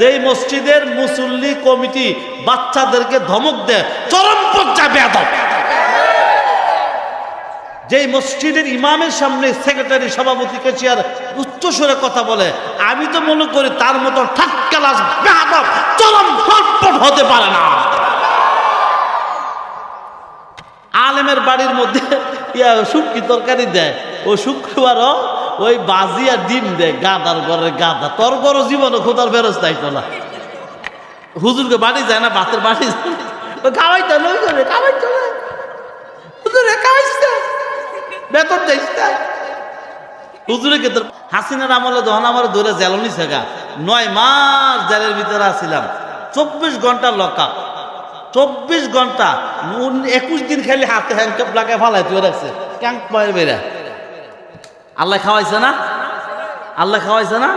যেই মসজিদের মুসল্লি কমিটি বাচ্চাদেরকে ধমক দেয়, চরম পর্যায়ে বেয়াদব। যেই মসজিদের ইমামের সামনে সেক্রেটারি, সভাপতি কেচিয়ার উচ্চস্বরে কথা বলে, আমি তো মনে করি তার মতো ঠাক্কালাস বেয়াদব চরম ফটফট হতে পারে না। আলেমের বাড়ির মধ্যে ইয়া তরকারি দেয়, ও শুক্রবারও ওই বাজি আর ডিম দেয় গাদার ঘরের গাদা। তোর বড় জীবনে খোদার বেরোস তাই তো না। হুজুরকে বাড়ি যায় না, ভাতের বাড়ি যায় না। ও খাওয়াইতে নই করে খাওয়াইতে না। হুজুরে খাওয়াইছে। বেতন যাইস হুজুরে কে তোর হাসিনার আমলে যখন আমার জেলনি শেখা নয় মাস জেলের ভিতরে আসছিলাম চব্বিশ ঘণ্টা লকা। চব্বিশ ঘণ্টা একুশ দিন খালি হাতে হ্যাংকাপ লাগায় ফালাই তুই রাখছে। ক্যাঙ্ক পায়ে বেড়া আল্লাহ খাওয়াইছে না? আল্লাহ খাওয়াইছে না?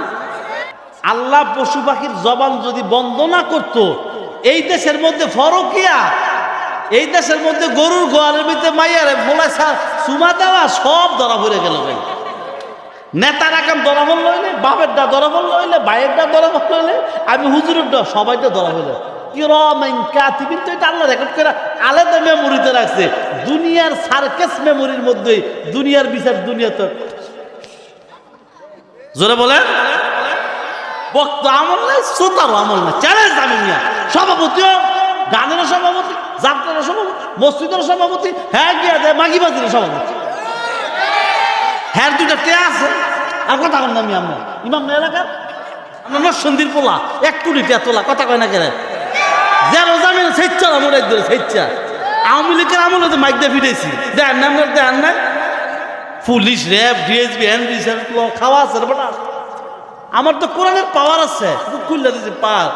আল্লাহ পশু পাখির জবান যদি বন্ধ না করত, এই দেশের মধ্যে ফরকিয়া, এই দেশের মধ্যে গরুর গোয়ালের ভিতরে মাইয়ারে ভোলা সুমা দেওয়া সব ধরা পড়ে গেল ভাই। নেতার আকাম ধরা পড়ল হইলে বাপের দা ধরা পড়ল হইলে ভাইয়ের দা ধরা পড়ল হইলে আমি হুজুরের দা সবাইটা ধরা হইলে কিরমেন তো এটা আল্লাহ রেকর্ড করে আলাদা মেমোরিতে রাখছে। দুনিয়ার সার্কেস মেমোরির মধ্যে দুনিয়ার বিচার দুনিয়া তো জোরে বলেন। বক্ত আমল নাই শ্রোতারও আমল নাই চ্যালেঞ্জ আমি নিয়ে। সভাপতিও সভাপতি যাত্রারও সভাপতি মসজিদের সভাপতি হ্যাঁ গিয়া দেয় মাগিবাজির সভাপতি। হ্যাঁ দুইটা তে আছে। আর কথা কন আমি আমরা ইমাম না এলাকার? আমরা নরসন্দির পোলা, এক কোটি তোলা, কথা কয় না কেন? জেরো জামিন স্বেচ্ছা আমার একদম স্বেচ্ছা। আওয়ামী লীগের আমলে তো মাইক দিয়ে ফিরেছি দেন না দেন না। পুলিশ র্যাব ডিএসবি এন খাওয়া আছে আমার তো কোরআনের পাওয়ার আছে। খুললে দিয়েছে পাওয়ার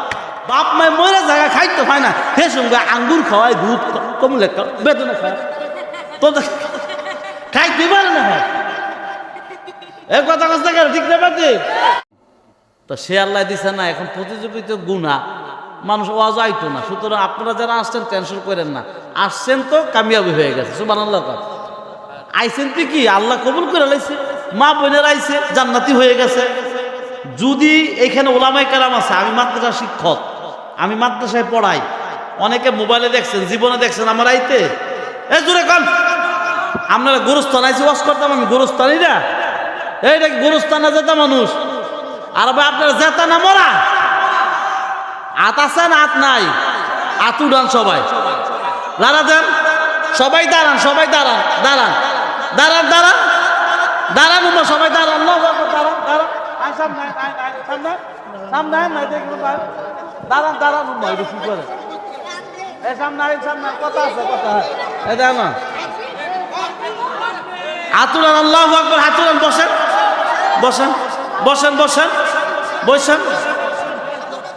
বাপ মায় মরে জায়গা খাইতে হয় না। হে সঙ্গে আঙ্গুর খাওয়ায় দুধ কমলে বেদনা খায়। তো খাইতে পারে না ভাই এ কথা কথা ঠিক না বাদে তো সে আল্লাহ দিছে না, এখন প্রতিযোগিতা গুণা। মানুষ ওয়াজ আইতো না। সুতরাং আপনারা যারা আসছেন টেনশন করেন না। আসছেন তো কামিয়াবি হয়ে গেছে। সুবান আল্লাহ আইসেন তো কি আল্লাহ কবুল করে লাইছে। মা বোনের আইছে, জান্নাতি হয়ে গেছে। যদি এখানে ওলামাই কারাম আছে, আমি মাদ্রাসা শিক্ষক, আমি মাদ্রাসায় পড়াই। অনেকে মোবাইলে দেখছেন, জীবনে দেখছেন আমার আইতে। এ জুড়ে কন। আপনারা গোরস্থান আইসি ওয়াশ করতাম আমি, গোরস্থানই না। এইটা গোরস্থানে যেতা মানুষ? আর ভাই, আপনারা জেতা না মরা? আত আছেন আত নাই? আত উড়ান সবাই। দাঁড়া দেন। সবাই দাঁড়ান সবাই দাঁড়ান দাঁড়ান। দাঁড়ান দাঁড়ান। দাঁড়ান উমা সবাই দাঁড়ান। না দাঁড়ান দাঁড়ান। সামনে সামনে আয়, সামনে। আয়, না দেখুন দাঁড়ান দাঁড়ান উমা এটা কি করে? বসেন। বসেন বসেন বসেন। বসেন।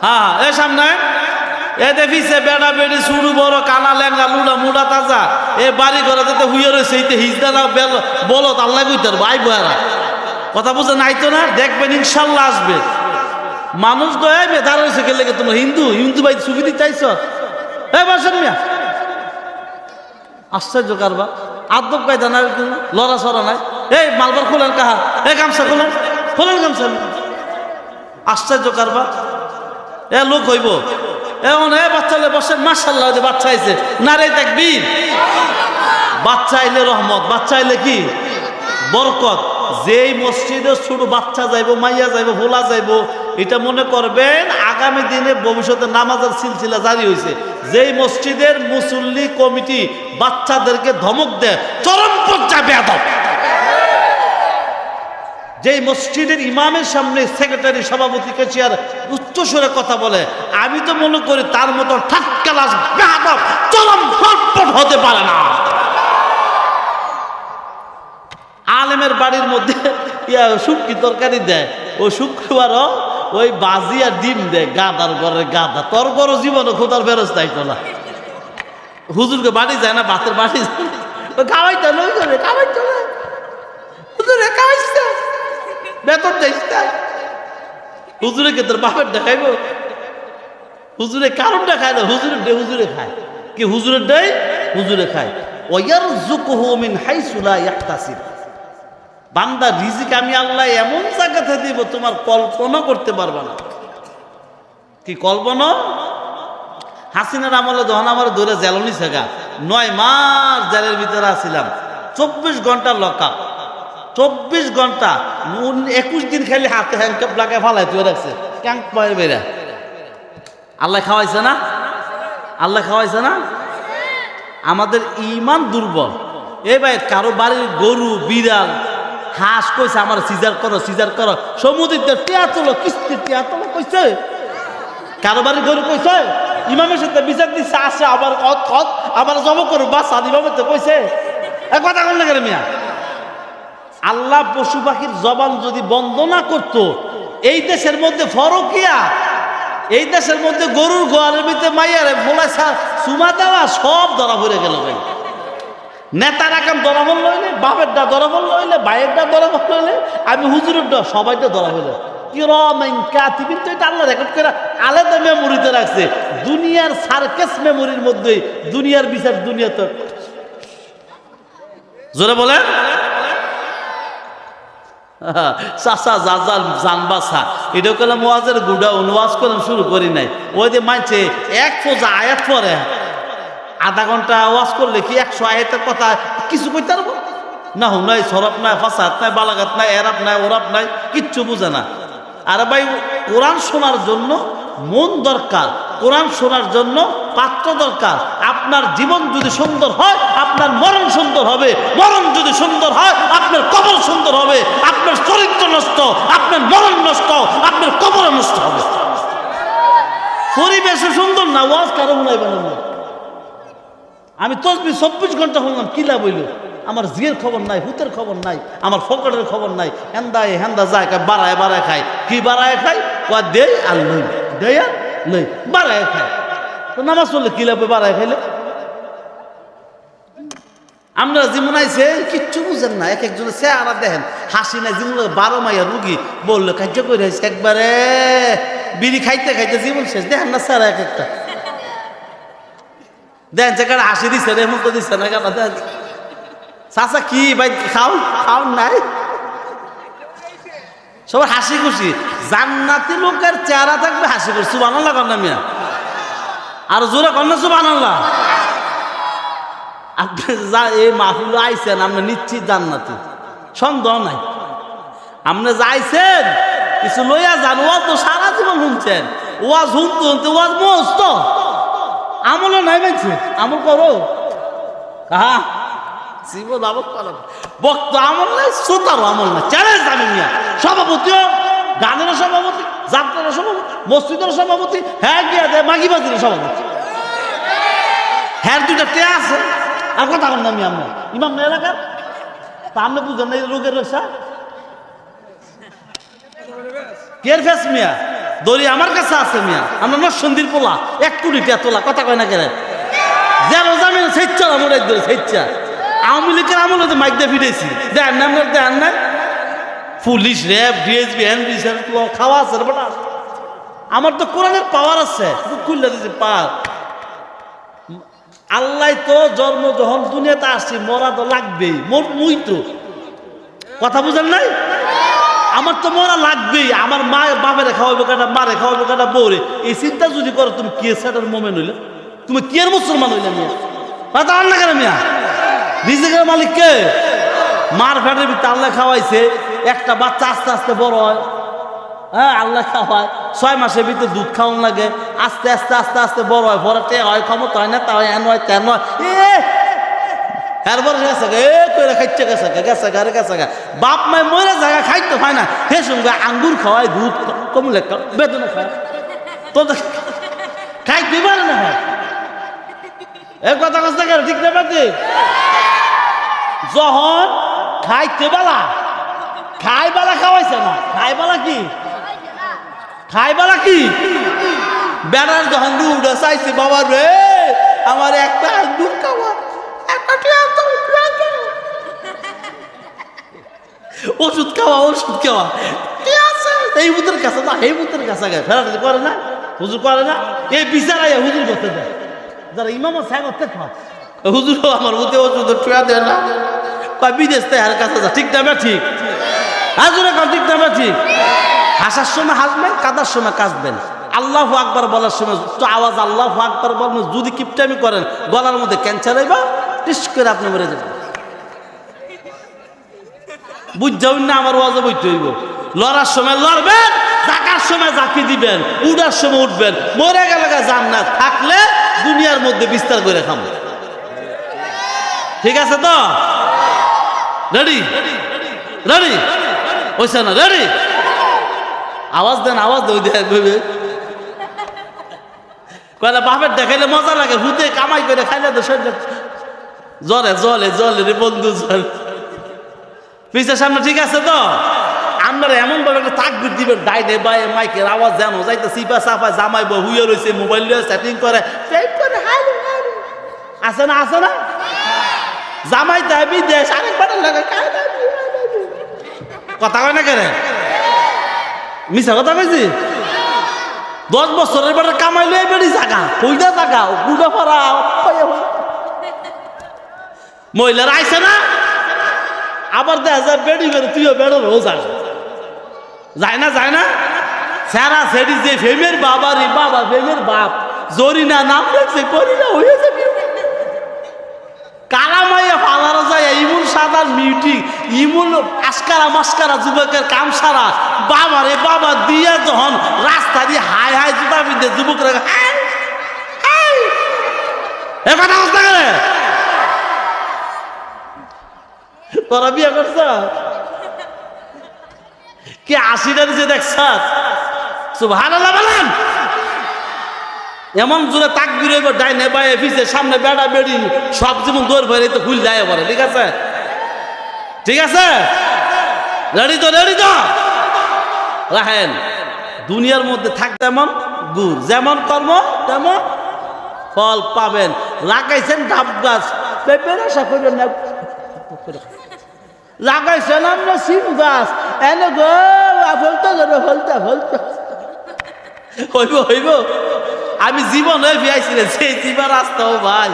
হ্যাঁ এ সামনে এ দেখিছে বেড়া বেড়ি সুরু বড় কানা লেঙ্গা লুড়া মুড়া তাজা। এ বাড়ি ঘরে যেতে হুইয়ে রয়েছে এইতে হিজদা না বেল বলত আল্লাহ কইতার ভাই বয়ারা। কথা বুঝে নাই তো না? দেখবেন ইনশাল্লাহ আসবে। মানুষ দয়াবে রয়েছে গেলে তোমার হিন্দু? হিন্দু ভাই ছবি দিতে চাইছ এ বসেন মিয়া। আশ্চর্য কারবার। আদব কায়দা নাই কোনো, লড়া সরা নাই। এই মালবার খোলেন কাহা? এ গামছা খোলেন। খোলেন গামছা। আশ্চর্য কারবার। এ লোক হইব। এমন, এ যে বাচ্চা আইছে না রে বাচ্চা রহমত, বাচ্চা কি? বরকত। যেই মসজিদে বাচ্চা যাইব, মাইয়া যাইব, ভোলা যাইব, এটা মনে করবেন আগামী দিনে ভবিষ্যতে নামাজের সিলসিলা জারি হয়েছে যেই মসজিদের মুসল্লি কমিটি বাচ্চাদেরকে ধমক দেয়, চরম পর্যায়ে বেয়াদব। যেই মসজিদের ইমামের সামনে সেক্রেটারি, সভাপতি কেচিয়ার উচ্চস্বরে কথা বলে, আমি তো মনে করি তার মতো চরম ফটফট হতে পারে না। আলেমের বাড়ির মধ্যে শুক্কি তরকারি দেয়? ও শুক্রবারও ওই বাজি আর ডিম দেয়, গাদার ঘরের গাদা। তোর বড় জীবনে খোদার বেরোস তাই তো না। হুজুরকে বাড়ি যায় না, ভাতের বাড়ি যায় নই বেতন না হুজুরে কে তোর বাপের দেখাইব? হুজুরে কারণ দেখায় না, হুজুরে দে, হুজুরে খায়। কি হুজুরের দেয় হুজুরে খায়। ওয়ার জুকহু মিন হাইসুলা ইয়াহতাসিব। বান্দা রিজিক আমি আল্লাহ এমন জায়গাতে দিব, তোমার কল্পনা করতে পারবে না। কি কল্পনা? হাসিনার আমলে যখন আমার ধরে জেলনি শেখা নয় মাস জেলের ভিতরে আসছিলাম চব্বিশ ঘণ্টা লকা চব্বিশ ঘণ্টা একুশ দিন খালি হাতে হ্যান্ডকাপ লাগায় ফালাই তুই রাখছে। ক্যাঙ্ক পয়ের বেড়া। আল্লাহ খাওয়াইছে না? আল্লাহ খাওয়াইছে না? আমাদের ইমান দুর্বল। এ ভাই, কারও বাড়ির গরু, বিড়াল, হাঁস কইছে, আমার সিজার করো সিজার করো। সমুদ্রের টিয়া তোলো কিস্তি টিয়া তোলো, কইছে? কারও বাড়ির গরু কইছে? ইমামের সাথে বিচার দিচ্ছে আসে, আবার কত কত আবার জব করো বা সাদি বাবা তো কইছে? এক কথা কন কেন মিয়া? আল্লাহ পশু পাখির জবান যদি বন্ধ না করত, এই দেশের মধ্যে ফরকিয়া, এই দেশের মধ্যে গরুর গোয়ালের ভিতরে মাইয়ারে বলে সুমা দেওয়া সব ধরা পড়ে গেল ভাই। নেতার আকাম ধরা পড়ল হইলে, বাপের ডা ধরা পড়ল হইলে, ভাইয়ের ডা ধরা পড়ল হইলে, আমি হুজুরের ডা সবাইটা ধরা হইলে কিরমেন তো এটা আল্লাহ রেকর্ড করে আলাদা মেমোরিতে রাখছে। দুনিয়ার সার্কেস মেমোরির মধ্যে দুনিয়ার বিচার দুনিয়া তো জোরে বলেন। চাষা জাজাল জানবাসা এটা করলাম ওয়াজের করলাম, শুরু করি নাই। ওই যে মানছে এক ফোজা পরে। আধা ঘণ্টা ওয়াজ করলে কি একশো আয়াতের কথা? কিছু কইতে পারব? না হু নাই, সরব নাই, ফাসাদ নাই, বালাগাত নাই, এরাব নাই, ওরাব নাই, কিচ্ছু বুঝে না। আর ভাই, কোরআন শোনার জন্য মন দরকার, কোরআন শোনার জন্য পাত্র দরকার। আপনার জীবন যদি সুন্দর হয়, আপনার মরণ সুন্দর হবে। মরণ যদি সুন্দর হয়, আপনার কবর সুন্দর হবে। আপনার চরিত্র নষ্ট, আপনার মরণ নষ্ট, আপনার কবর নষ্ট হবে। পরিবেশে সুন্দর না ওয়াজ কারও হয় না। আমি তসবি চব্বিশ ঘণ্টা শুনলাম কি লাভ হইল? আমার জিয়ের খবর নাই হুতের খবর নাই, আমার ফকরের খবর নাই। হেন্দায়, হেন্দা যায়, কয় বাড়ায় বাড়ায় খায়। কি বাড়ায় খায়? কয় দেয় আর লই দেই আর লই বাড়ায় খায়। নামাজ পড়লে কি লাভ বাড়ায় ফেলে। আমরা যেমন আইছে, কিচ্ছু বুঝেন না, এক একজনের চেহারা দেখেন। হাসি নাই, যেমন বারো মাইয়া রুগী বলল কার্য করে একবারে। বিড়ি খাইতে খাইতে জীবন শেষ। দেখেন না স্যার এক একটা। দেন যে কারা হাসি দিচ্ছে রে মুখ দিচ্ছে না কারা দেন চাচা কি ভাই, খাও খাও নাই? সবার হাসি খুশি। জান্নাতি লোকের চেহারা থাকবে হাসি খুশি। সুবান আল্লাহ কন্যা মিয়া। আর জোরে কন্যা সুবান আল্লাহ আপনি যা এই মাহফিল আইছেন, আপনি নিশ্চিত জান্নাতি। সন্দেহ নাই। আপনি যাইছেন কিছু লইয়া যান, ওয়াজ তো সারা জীবন শুনছেন। ওয়াজ শুনতে শুনতে ওয়াজ মস্ত। আমলে নাই মানছে আমল করো। কাহা? জীবন আমল করো। বক্ত আমল নাই, শ্রোতারও আমল নাই। চ্যালেঞ্জ আমি সভাপতিও গানেরও সভাপতি যাত্রারও সভাপতি, মসজিদের সভাপতি হ্যাঁ গিয়া দেয়, মাগিবাজির সভাপতি। হ্যাঁ দুইটা তে আছে। আর কথা কন আমি আমরা ইমাম না এলাকার? তা আপনি বুঝেন না রোগের রক্ষা কের ফেস মিয়া? দড়ি আমার কাছে আছে মিয়া। আমরা নসন্দির পোলা, এক কোটি টিয়া তোলা, কথা কয় না কেন? যেন জামিন স্বেচ্ছা আমার একদম স্বেচ্ছা। আওয়ামী লীগের আমলে মাইক দিয়ে ফিরেছি দেন না দেন না। পুলিশ র্যাব ডিএসবি হ্যান্ড খাওয়া আছে আমার তো কোরআনের পাওয়ার আছে। পাওয়ার আল্লাহ তো জন্ম যখন দুনিয়াতে আসছি, মরা তো লাগবেই, মোর মুই তো। কথা বুঝেন নাই? আমার তো মরা লাগবেই, আমার মা বাবারে খাওয়াবে কাটা, মারে খাওয়াবে কাটা, বউরে। এই চিন্তা যদি করো, তুমি কে সেটার মোমেন হইলে? তুমি কি মুসলমান হইলে মিয়া? কথা আল্লাহ কেন মিয়া? মালিক কে? মার ফ্যাটের ভিতরে আল্লাহ খাওয়াইছে। একটা বাচ্চা আস্তে আস্তে বড় হয়। হ্যাঁ আল্লাহ খাওয়ায়। ছয় মাসের ভিতরে দুধ খাওয়ান লাগে। আস্তে আস্তে আস্তে আস্তে বড় হয়। বড় তে হয়, ক্ষমতা হয় না, তা হয়, এন হয়, তেন হয়। এ! গেছে গা। বাপ হয় না। সঙ্গে আঙ্গুর খাওয়ায়, দুধ কমলে বেদনা খায়। তো পারে না। এ কথা কথা ঠিক না যখন খাইতে বেলা খাই বেলা খাওয়াইছে না? খাই বেলা কি? খাই বেলা কি? বেড়ার যখন দুধ চাইছে, বাবা রে, আমার একটা দুধ খাওয়া। ওষুধ খাওয়া ওষুধ খাওয়া। এই বুতের কাছে না এই বুতের কাছে গে ফেরাতে করে না, হুজুর করে না এই বিচার আইয়া হুজুর করতে দেয় যারা ইমাম সাহেব করতে খাওয়া। হুজুর আমার বুতে ওষুধ টুয়া দেয় না। বিদেশ আর কাছে যা, ঠিক না ঠিক? হাজুরে কন ঠিক না ঠিক হাসার সময় হাসবেন, কাদার সময় কাঁদবেন। আল্লাহ আকবার বলার সময় আওয়াজ আল্লাহ আকবার বলার যদি কিপটামি করেন, গলার মধ্যে ক্যান্সার হইবা, টিস করে আপনি মরে যাবেন। বুঝছেন না আমার ওয়াজে বইতে হইব? লড়ার সময় লড়বেন জাকার সময় জাকি দিবেন, উড়ার সময় উঠবেন, মরে গেলে যান না থাকলে দুনিয়ার মধ্যে বিস্তার করে খাম। ঠিক আছে তো? রেডি রেডি হয়েছে না রেডি আওয়াজ দেন আওয়াজ ওই দেখ ভেবে কয়লা বাপের দেখাইলে মজা লাগে হুতে কামাই করে খাইলে তো শরীরে জলে জলে জলে রে বন্ধু জল পিছের সামনে ঠিক আছে তো? আপনারা এমন ভাবে একটা তাকবির দিবেন ডাইনে বায়ে মাইকের আওয়াজ জানো যাইতে সিপা সাফা জামাই বউ হুইয়ে রয়েছে মোবাইল নিয়ে সেটিং করে। করে। আছে না আছে না? জামাই তাই বিদেশ লাগে দাবি, কায় দাবি। কথা কয় না কেন? মিশা কথা কইছি? দশ বছরের বেটা কামাইলে বেড়ি জাগা কইটা জাগা গুড়া ফারা মহিলারা আইছে না? আবার দেখা যায় বেড়ি করে তুইও বেড়ো রো যাস। যায় না যায় না? সারা সেটি যে ফেমের বাবা রে, বাবা ফেমের বাপ। জরি না, নাম লেখছে, করি না, হয়ে যাবে। কালামাইয়া ফালারা যায় ইমুল সাদার মিউটি ইমুল আসকারা মাস্কারা যুবকের কাম সারা বাবা রে বাবা দিয়া যখন রাস্তা দিয়ে হাই হাই জুতা বিন্দে যুবকরা কথা বুঝতে গেলে? তোরা বিয়ে করছ? কি আশিটা দিছে দেখছ ভালো বলেন। এমন জোরে তাক বিরে ডাইনে বাইরে পিছে সামনে বেড়া বেড়ি, সব যেমন দৌড় ভরে তো ফুল যায় পরে ঠিক আছে? ঠিক আছে? রেডি তো রেডি তো? রাহেন দুনিয়ার মধ্যে থাক তেমন গুড়, যেমন কর্ম, তেমন ফল পাবেন। লাগাইছেন ডাব গাছ। পেঁপের আশা করবেন না। লাগাইছেন আমরা সিম গাছ। এনে গো ফলতে যাবে ফলতে ফলতে হইব হইব। আমি জীবন হয়ে ভিয়াইছিলেন সেই জীবন রাস্তা ও ভাই।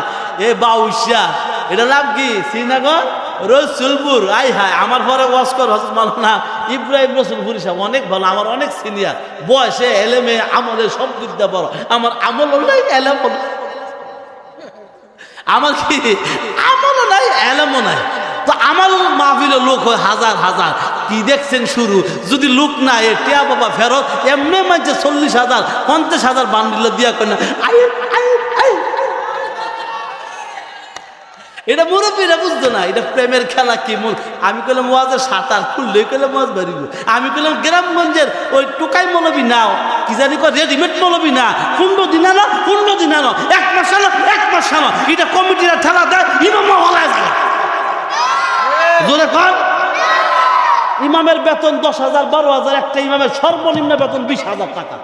এ বাউসা এটা লাভ কি? শ্রীনগর রসুলপুর আই হাই আমার পরে ওয়াস্কর হজরত মালানা ইব্রাহিম রসুলপুর সাহেব অনেক ভালো, আমার অনেক সিনিয়র বয়সে এলেমে, আমলে সব দিক দিয়ে বড়, আমার আমল নাই এলেম আমার কি, আমলও নাই, এলেমও নাই। তো আমার মাহফিলে লোক হয় হাজার হাজার। কি দেখছেন শুরু? যদি লোক না, এ টিয়া বাবা ফেরত, এমনি মানছে চল্লিশ হাজার, পঞ্চাশ হাজার বান্ডিল দিয়া করে না আই আই আই এটা মুরব্বীরা বুঝতো না, এটা প্রেমের খেলা কি মূল? আমি কইলাম, ওয়াজের সাঁতার খুললে কইলাম ওয়াজ বাড়িব। আমি কইলাম, গ্রামগঞ্জের ওই টোকাই মলবি নাও কি জানি কয়, রেডিমেড মলবি না পনেরো দিন আনো পনেরো দিন আনো এক মাস আনো এক মাস আনো এটা কমিটিরা ঠেলা দেয়, ইমাম হলায় যায়। জোরে কর ইমামের বেতন দশ হাজার, বারো হাজার, একটা ইমামের সর্বনিম্ন বেতন বিশ হাজার টাকা।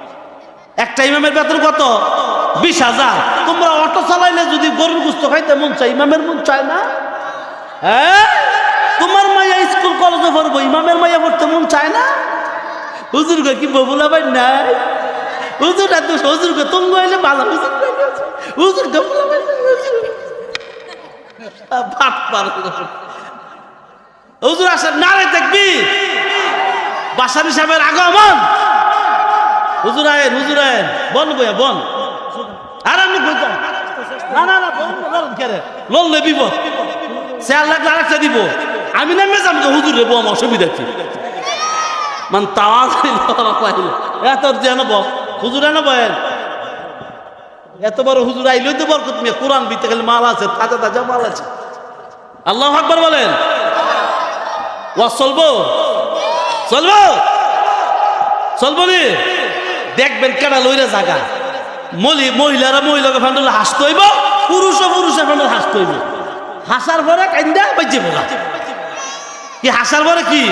একটা ইমামের বেতন কত? বিশ হাজার। তোমরা অটো চালাইলে যদি গরুর গুস্ত খাইতে মন চাই ইমামের মন চায় না? হ্যাঁ? তোমার মাইয়া স্কুল, কলেজে পড়ব, ইমামের মাইয়া পড়তে মন চায় না? হুজুর গে কি ববুলা ভাই, নাই? হুজুর এত হুজুর গে তুমি হইলে ভালো হুজুর হুজুর গে ববুলা ভাই ভাত পার হুজুর আসেন, নারে দেখবি বাসার হিসাবের আগমন। হুজুর আয়েন হুজুর আয়েন বন বইয়া বন আর আমি বলতাম না না না বন বন কেরে লড়লে বিপদ। শেয়ার লাগলে আরেকটা দিব। আমি নেমে যাম তো হুজুর রে বম অসুবিধা কি? মান তাওয়া পাইল এত যেন বল হুজুর এনে বয়েন এত বড় হুজুর আইলই তো বরকত মিয়া, কোরআন বিতে খালি মাল আছে, তাজা তাজা মাল আছে। আল্লাহ আকবর বলেন। ওয়া চলবো? চলবো? চলবো নি? দেখবেন কেডা লইরা জাগা। মলি মহিলারা মহিলাকে ফান্ডলে হাসতে হইব পুরুষ পুরুষের ফান্ডলে হাসতে হইব। হাসার পরে কান্দা বাজে বলা কি হাসার পরে কি?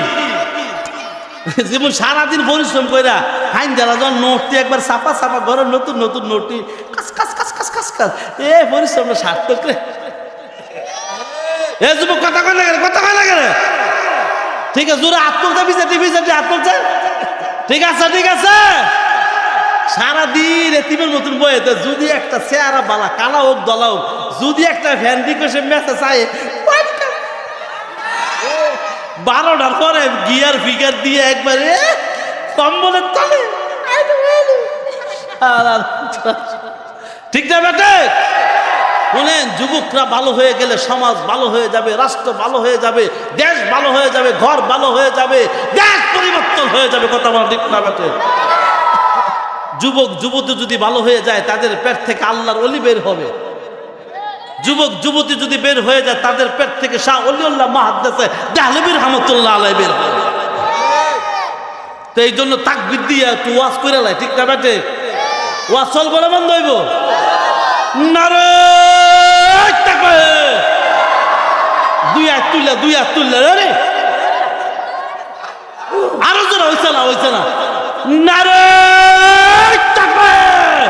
যেমন সারাদিন পরিশ্রম কইরা হাইন জ্বালা যখন নোটটি একবার সাপা সাপা ঘরের নতুন নতুন নোটটি কাস কাস কাস কাস কাস কাস, এ পরিশ্রমটা সার্থক রে। এ যুবক, কথা কয় কেন? কথা কয় কেন? ঠিক আছে, জোরে তুলতে বিজেপি বিজেপি তুলছে ঠিক আছে ঠিক আছে। সারাদিন এতিমের মতন বইতে যদি একটা চেহারা বালা, কালা হোক, দলা হোক, যদি একটা দিকে সে মেসে চায় বারোটার পরে গিয়ার ফিগার দিয়ে একবারে কম্বলের তলে ঠিক না বেটে? শোনেন, যুবকরা ভালো হয়ে গেলে সমাজ ভালো হয়ে যাবে, রাষ্ট্র ভালো হয়ে যাবে, দেশ ভালো হয়ে যাবে, ঘর ভালো হয়ে যাবে, দেশ পরিবর্তন হয়ে যাবে, কথা বলা ঠিক না বেটে? যুবক, যুবতী যদি ভালো হয়ে যায়, তাদের পেট থেকে আল্লাহর অলি বের হবে। যুবক, যুবতী যদি বের হয়ে যায়, তাদের পেট থেকে শাহ অলিউল্লাহ মাহাদ্দাসে জাহলবির রহমতুল্লাহ আলাই বের হবে। তো এই জন্য তাক দিয়ে একটু ওয়াজ করে লাই, ঠিক না বেটে? ওয়াজ চলবো না বন্ধ হইব? নারে দুই হাত তুললে, দুই হাত তুললে রে! আরও জোরে, হইছে না হইছে না। নারে তাকবীর!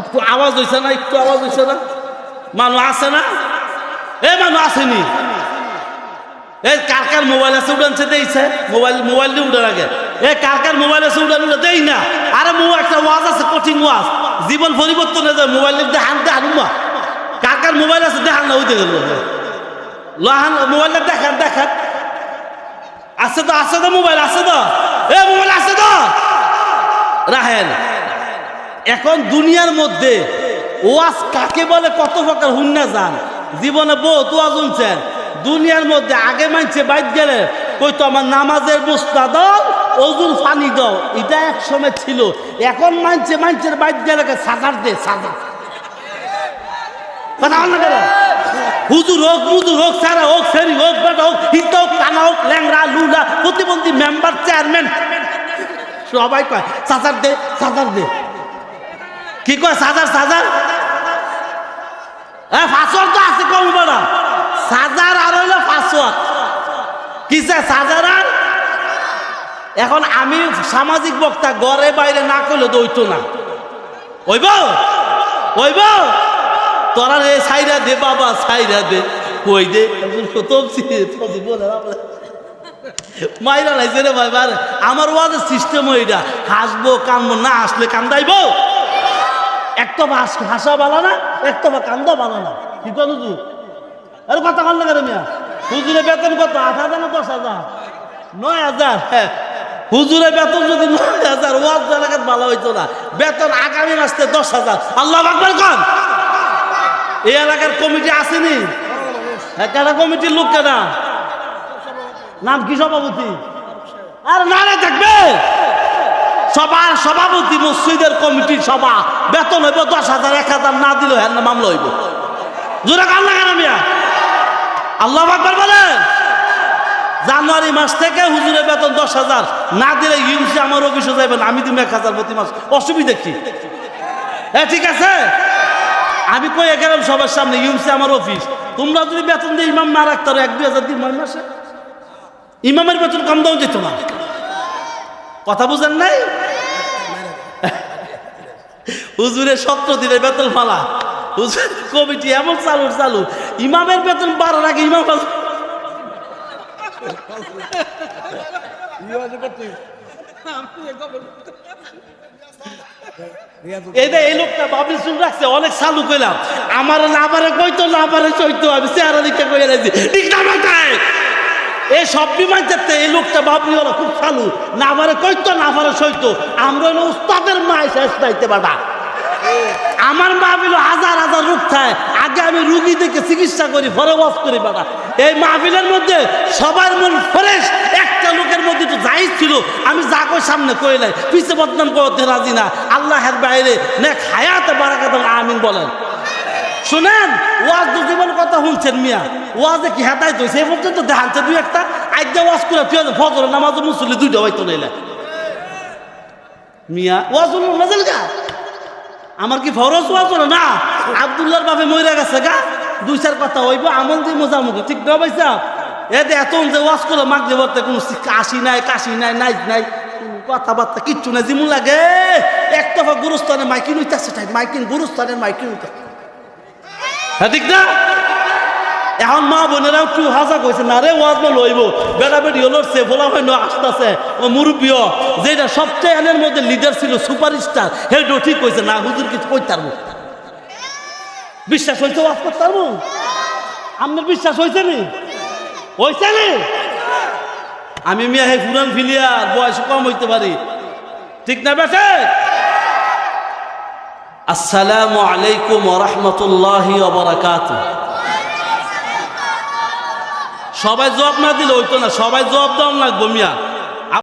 একটু আওয়াজ হইছে না? একটু আওয়াজ হইছে না? মানুষ আছে না? এ মানুষ আসেনি। এই কার কার মোবাইল আছে? উড়ানছে দেইছে। মোবাইল মোবাইল দিয়ে উঠার আগে। এ কার কার মোবাইল আছে? উড়ান উড়ে দেই না। আরে মো একটা ওয়াজ আছে, কঠিন ওয়াজ। জীবন পরিবর্তন হয়ে যায়। মোবাইল দেখান দেখান মা কার কার মোবাইল আছে? দেখান না, ওই দেখে লহান মোবাইলটা দেখান দেখান। আছে তো আছে তো মোবাইল, আছে তো। এ, মোবাইল আছে তো। রাহেন এখন দুনিয়ার মধ্যে ওয়াজ কাকে বলে কত প্রকার হুন্না যান জীবনে বহুত ওয়াজ শুনছেন। দুনিয়ার মধ্যে আগে মানছে বাইর গেলে কইতো আমার নামাজের বস্তা দাও, অজুর পানি দাও। এটা এক সময় ছিল। এখন মানছে মানছের বাইর গেলে সাজার দে সাজা কথা বল না? হুজুর হোক, মুজুর হোক সারা হোক ফেরি হোক, বেটা হোক হিন্দা হোক কানা হোক ল্যাংরা লুলা, প্রতিবন্ধী মেম্বার, চেয়ারম্যান। সবাই কয় দে সাজার দে। কি কয় সাজার সাজার ফাঁসর তো আছে, কম বড়। সাজার আর হইল ফাঁসর কিসে সাজার আর? এখন আমি সামাজিক বক্তা, ঘরে বাইরে না করলে তো হইতো না। ওইব ওইব তোরা রে সাইরা দে, বাবা সাইরা দে। কই দে? মাইরা লাইছে রে ভাই বারে আমার ওয়াজের সিস্টেম ওইটা হাসবো, কানবো, না আসলে কান্দাইবো? এক তো হাস বালা না, এক তো কান্দা বালা না। কি কর হুজুর? আরে কথা কল না মিয়া? হুজুরের বেতন কত? আট হাজার না দশ হাজার? নয় হাজার? হ্যাঁ হুজুরের বেতন যদি নয় হাজার, ওয়াজ এলাকাত ভালো হইতো না। বেতন আগামী মাসে দশ হাজার। আল্লাহ আকবর কন। এই এলাকার কমিটি আসেনি? একটা কমিটির লোক কেনা নাম কি সভাপতি? আর না রে থাকবে সবার সভাপতি মসজিদের কমিটির সভা। বেতন হইব দশ হাজার, এক হাজার না দিলে হ্যাঁ মামলা হইব। জোরে কাল লাগা না মিয়া? আল্লাহ আকবর বলেন জানুয়ারি মাস থেকে হুজুরের বেতন দশ হাজার। না দিলে ইউসি আমার অফিসে যাবেন আমি দিব এক হাজার প্রতি মাস। অসুবিধা কি? হ্যাঁ ঠিক আছে? আমি কই গেলাম সবার সামনে ইউসি আমার অফিস। তোমরা যদি বেতন দিয়ে ইমাম না রাখতে পারো, এক, দুই হাজার দিন মাসে। ইমামের বেতন কম দাও যেত না। কথা বুঝেন নাই? হুজুরের সত্র দিনের বেতন ফালা হুজুর, কমিটি এমন চালু চালু। ইমামের বেতন বাড়ার আগে ইমাম এই এই লোকটা বাবলি চুল রাখছে, অনেক চালু কইলাম। আমার লাভারে কইতো লাভারে চইতো, আমি চেহারা দিকে কইয়া রাখছি। এই সব বিমান যাতে এই লোকটা বাবলি হলো খুব চালু। না পারে কইতো, না সইতো আমরা উস্তাদের মায় শেষ নাইতে বাবা আমার মাহফিল হাজার হাজার রোগ থাকে আগে আমি রুগী দেখে চিকিৎসা করি পরে ওয়াজ করি বাবা। এই মাহফিলের মধ্যে সবার মন ফ্রেশ। একটা লোকের মধ্যে তো যাই ছিল। আমি যা কই সামনে কইলাই পিছে বদনাম করতে রাজি না। আল্লাহের বাইরে নে খায়াতে বারাকাত আমিন বলেন। শুনেন, ওয়াজ তো জীবন কথা শুনছেন মিয়া। ওয়াজে কি হেতাই তো সেই পর্যন্ত দেখাচ্ছে দুই একটা। আজ্ঞা ওয়াজ করে তুই ফজর নামাজ মুসলি দুইটা হয়তো নাইলে মিয়া, ওয়াজ নাজেল গা আমার কি ফরজ হওয়া হলো না। আবদুল্লার বাপে মরে গেছে গা। দুই চার কথা হইব, আমল দিয়ে মজা মুখে। ঠিক না পাইছা এতে এত যে ওয়াজ করে মাগ দেব কোনো কাশি নাই কাশি নাই নাই নাই কথাবার্তা কিচ্ছু নাই, যেমন লাগে। এক দফা গুরুস্থানে মাইকিন হইতেছে মাইকিন গুরুস্থানের মাইকিন হইতেছে। হ্যাঁ ঠিক না? এখন মা বোনেরাও একটু হাজা কইছে, না রে, ওয়াজ বল হইব বেড়া বেড়ি হলো সে বলা হয় আসতেছে। ও মুরব্বীয় যেটা সবচেয়ে এনের মধ্যে লিডার ছিল সুপারস্টার হেডও ঠিক কইছে, না, হুজুর কিছু কই তারবো বিশ্বাস হইছে ওয়াজ করতে পারব? আপনার বিশ্বাস হয়েছে নি? হয়েছে নি? আমি মিয়া হে ফুরান ফিলিয়ার বয়স কম হইতে পারি। ঠিক না বেটে? আসসালামু আলাইকুম রহমতুল্লাহি বারাকাতুহ। সবাই জবাব না দিলে হইতো না। সবাই জবাব দেওয়া লাগবো মিয়া।